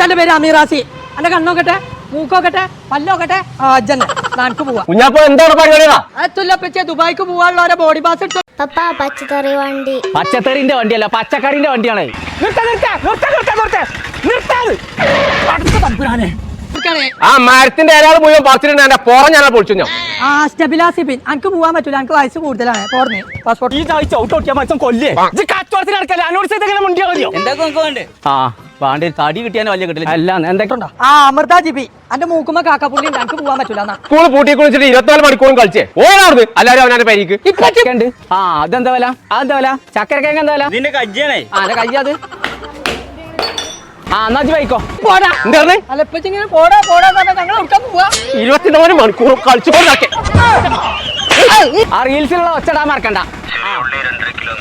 ഭർത്താന്റെ പേര് അമീറാസി എന്റെ കണ്ണോക്കട്ടെ മൂക്കോക്കട്ടെ പല്ലോക്കട്ടെ ആ അജ്ജന്നെ നാനക്ക് പോവാ. കുഞ്ഞാപ്പോ എന്താണ് ദുബായിക്ക് പോവാനുള്ള ഓരോ ബോഡി പാസ് എടുത്തു പപ്പാ പച്ചക്കറി വണ്ടി. പച്ചക്കറിന്റെ വണ്ടിയല്ല പച്ചക്കറിന്റെ വണ്ടിയാണ്. എടുക്കണേ. ആ മരത്തിന്റെ ഏരാൾ മുഴുവൻ പറിച്ചിട്ടുണ്ട് എന്റെ പുറം ഞാൻ പൊളിച്ചു ഞാൻ ആ സ്റ്റെബിലാസി പിൻ എനിക്ക് പോവാൻ പറ്റൂല എനിക്ക് വയസ്സ് കൂടുതലാണ്. പോർന്ന് പാസ്പോർട്ട് ഈ ഔട്ട് ഔട്ടോട്ടിയാ മനുഷ്യൻ കൊല്ലേ. കച്ചവടത്തിന് നടക്കല്ലേ? അനോട് ചെയ്തെങ്ങനെ മുണ്ടിയാ മതിയോ? ആ. ഒരു തടി കിട്ടിയാലും വലിയ കിട്ടില്ല. അല്ല എന്തൊക്കെ ആ അമൃത ജിബി കാക്കപ്പുള്ളി എനിക്ക് പറ്റൂല സ്കൂൾ പൂട്ടി കുളിച്ചിട്ട് ഇരുപത്തിനാല് മണിക്കൂറും കളിച്ചേ. ഓടാറുണ്ട് എല്ലാവരും അവനാന്റെ പരിക്ക്. ഉണ്ട് ആ അതെന്താ വില? അതെന്താ വില? ചക്കരക്കേങ്ങ എന്താ വില? നിന്റെ കജ്ജാണേ ആ എന്റെ ഇരുപത്തിനാല് മണിക്കൂർ കളിച്ചു റീൽസിലുള്ള ഒച്ചടാൻ മറക്കണ്ട. കിലോ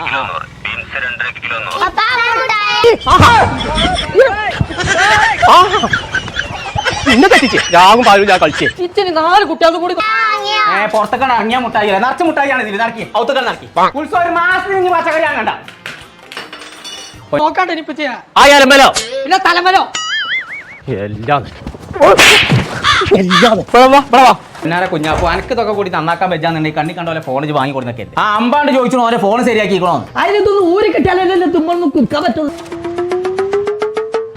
കിലോ കിലോ പിന്നെ തെറ്റിച്ച് രാവും പാലും ഞാൻ കളിച്ചേ. ഇച്ചിരി നാല് കുട്ടികൾക്ക് കൂടി പുറത്തേക്കാണ് ഏ ഇറങ്ങിയ മുട്ടായി നിറച്ച മുട്ടായിയാണ് ഇതിൽ നടക്കി. ഔത്തൊക്കെ നടക്കി. ഉത്സവം ഒരു മാസത്തിന് പച്ചക്കറി കണ്ട നോക്കാണ്ട് ഇനി ഇപ്പച്ചിയാ ആ എലമ്പലോ പിന്നെ തലമ്പലോ എല്ലാം കുഞ്ഞാപ്പു അനക്ക് ഇതൊക്കെ കൂടി നന്നാക്കാൻ വെച്ചാന്നുണ്ടെങ്കിൽ കണ്ണി കണ്ട പോലെ ഫോൺ വാങ്ങി കൊടുത്തൊക്കെ ആ അമ്പാണ്ട് ചോദിച്ചു ഓരോ ഫോൺ ശരിയാക്കിക്കണോ അതിനൊന്നും ഊരി കിട്ടിയാലേ തുമ്മൊന്നും കുക്കാൻ പറ്റുള്ളൂ?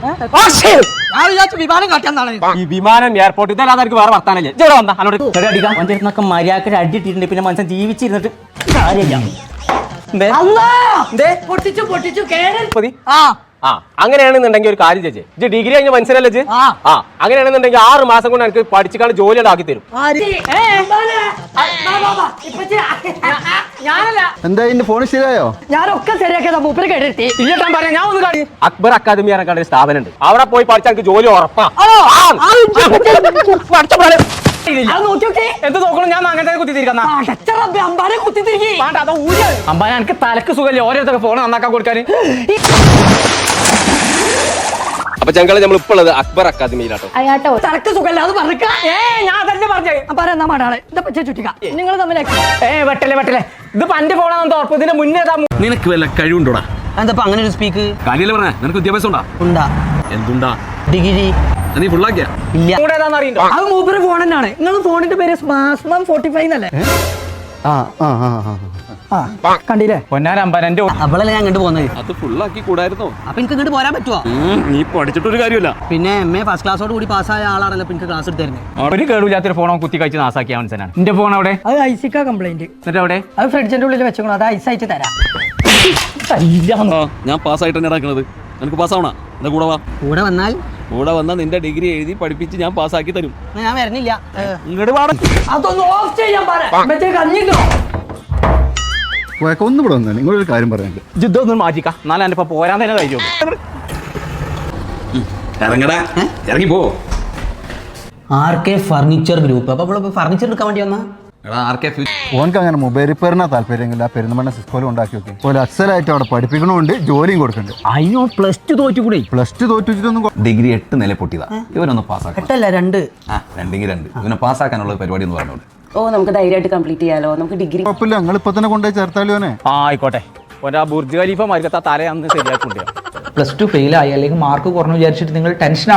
ഞാൻ വിചാരിച്ചു വിമാനം കാട്ടാന്നാണ് ഈ വിമാനം എയർപോർട്ടിൽ തന്നെ അതെനിക്ക് വേറെ വർത്താനല്ലേ ഇവിടെ വന്നാ? എന്നോട് അടിക്കാം. മഞ്ചേരിന്നൊക്കെ മര്യാദയ്ക്ക് അടിയിട്ടിട്ടുണ്ട്. പിന്നെ മനുഷ്യൻ ജീവിച്ചിരുന്നിട്ട് കാര്യമില്ല? പൊട്ടിച്ചു പൊട്ടിച്ചു കേരള. ആ. ആ അങ്ങനെയാണെന്നുണ്ടെങ്കിൽ ഒരു കാര്യം ചേച്ചി ഇത് ഡിഗ്രി കഴിഞ്ഞ മനസ്സിലല്ലേ? ആ. അങ്ങനെയാണെന്നുണ്ടെങ്കിൽ ആറ് മാസം കൊണ്ട് എനിക്ക് പഠിച്ചിക്കാണ്ട് ജോലി ആക്കി തരും. എന്താ ഫോൺ ശരിയായോ? ഞാനൊക്കെ ശരിയാക്കിയതാ മൂപ്പര് കേട്ടിട്ട്. ഇല്ലട്ടാൻ പറയാം ഞാൻ ഒന്ന് കാടി അക്ബർ അക്കാദമി ഇറക്കാൻ ഒരു സ്ഥാപനം ഉണ്ട് അവിടെ പോയി പഠിച്ചാൽ എനിക്ക് ജോലി ഉറപ്പാ. അത് നോക്കി ഓക്കേ എന്ത് നോക്കണം? ഞാൻ അങ്ങനത്തെ കുത്തിത്തിരിക്കുന്ന. അമ്പാനെ അടച്ച വേണ്ട അതോ തിരികെ അമ്പാൻ എനിക്ക് തലക്ക് സുഖല്ലേ ഓരോരുത്തർക്ക് ഫോൺ നന്നാക്കാൻ കൊടുക്കാൻ. അപ്പൊ ഞങ്ങൾ നമ്മൾ ഇപ്പോൾ ഉള്ളത് അക്ബർ അക്കാദമിയിലാട്ടോ. അയാട്ടോ തലക്ക് സുഖല്ല അത് പറഞ്ഞ ഏ ഞാൻ അതല്ലേ പറഞ്ഞേ. പറയാ മാടാണ് എന്താ പച്ച ചുറ്റിക്ക. നിങ്ങൾ തമ്മിലേക്ക് ഏ വെട്ടല്ലേ വെട്ടല്ലേ. ഇത് പണ്ട് ഫോണാന്ന് ഉറപ്പ് ഇതിന്റെ മുന്നേ നിനക്ക് വല്ല കഴിവുണ്ടോടാ? എന്താ അങ്ങനെ ഒരു സ്പീക്ക് കാര്യല്ലേ പറഞ്ഞ. നിനക്ക് വിദ്യാഭ്യാസം ഉണ്ടാ? ഉണ്ടാ? എന്തുണ്ടാ? ഡിഗ്രി. നീ ഫുള്ളാക്കിയ ഇല്ല. കൂടെ ഏതാന്ന് അറിയണ്ടോ അത് മൂപ്പര് ഫോൺ തന്നെയാണ്. നിങ്ങൾ ഫോണിന്റെ പേര് സ്മാസ്മം ഫോർട്ടി ഫൈവ് എന്നല്ലേ ആ ആ ആ ആ ആ. കണ്ടില്ലേ? പൊന്നാരമ്പൻ എന്റെ അവളല്ലേ ഞാൻ കണ്ടു പോകുന്നത് അത് ഫുള്ളാക്കി കൂടായിരുന്നോ? അപ്പൊ എനിക്ക് ഇങ്ങോട്ട് പോരാൻ പറ്റുമോ നീ പഠിച്ചിട്ടൊരു കാര്യമില്ല. പിന്നെ എം എ ഫസ്റ്റ് ക്ലാസ്സോട് കൂടി പാസ്സായ ആളാണല്ലോ ഇപ്പൊ എനിക്ക് ക്ലാസ് ഒരു ഫോണോ കുത്തി കഴിച്ച് നാസാക്കിയ മനസ്സിലാണ് എന്റെ ഫോൺ അവിടെ? അത് ഐസിക്ക കംപ്ലൈന്റ് എന്നിട്ട് അവിടെ? അത് ഫ്രിഡ്ജിന്റെ ഉള്ളിൽ വെച്ചോളൂ അത് ഐസായിട്ട് തരാം. ആ ഞാൻ പാസ്സായിട്ട് തന്നെ നടക്കുന്നത് നിനക്ക് പാസ്സാവണ എന്റെ കൂടെ വാ. കൂടെ വന്നാൽ കൂടെ വന്നാ നിന്റെ ഡിഗ്രി എഴുതി പഠിപ്പിച്ച് ഞാൻ പാസ്സാക്കി തരും. ഞാൻ വരുന്നില്ല ഇങ്ങോട്ട് പാടും. അതൊന്ന് ഓഫ് ചെയ്യാൻ ഒന്നും ഇവിടെ കാര്യം പറയാനുണ്ട്. ജിദ്ദൊന്നും മാറ്റിക്കാം. എന്നാലും എന്റെ പോരാൻ തന്നെ ഇറങ്ങടാ. ഇറങ്ങി പോ. R K furniture group? അപ്പൊ അവൾ ഫർണിച്ചർ എടുക്കാൻ വേണ്ടി വന്നാ? ഓനക്ക് അങ്ങനെ മൊബൈൽ റിപ്പയറിനാ താല്പര്യമില്ല. പെരുന്നമണ്ണ സിസ്കോലും ഉണ്ടാക്കി വെക്കും പോലെ അക്സലായിട്ട് അവിടെ പഠിപ്പിക്കണമുണ്ട് ജോലിയും കൊടുക്കുന്നുണ്ട് അയ്യോ പ്ലസ് ടു തോറ്റുകൂടെ? പ്ലസ് ടു തോറ്റിട്ടൊന്നും ഡിഗ്രി എട്ട് നില പൊട്ടിയതാ. ഇവനൊന്ന് എട്ടല്ല രണ്ട്. ആ രണ്ടെങ്കിൽ രണ്ട്. ഇവനെ പാസ്സാക്കാനുള്ള പരിപാടി എന്ന് പറഞ്ഞോളൂ. ഓ നമുക്ക് ധൈര്യമായിട്ട് കംപ്ലീറ്റ് ചെയ്യാലോ? നമുക്ക് ഡിഗ്രി കുഴപ്പമില്ല ഞങ്ങൾ ഇപ്പൊ തന്നെ കൊണ്ടുപോയി ചേർത്താലോനെ ആ ആയിക്കോട്ടെ. ഒരാ ബുർജ് ഖലീഫ മരിക്കത്ത തലയാന്ന് അന്ന് ശരിയാക്കുണ്ട് പ്ലസ് ടു ഫെയിൽ ആയി അല്ലെങ്കിൽ മാർക്ക് കുറഞ്ഞു വിചാരിച്ചിട്ട് നിങ്ങൾ ടെൻഷൻ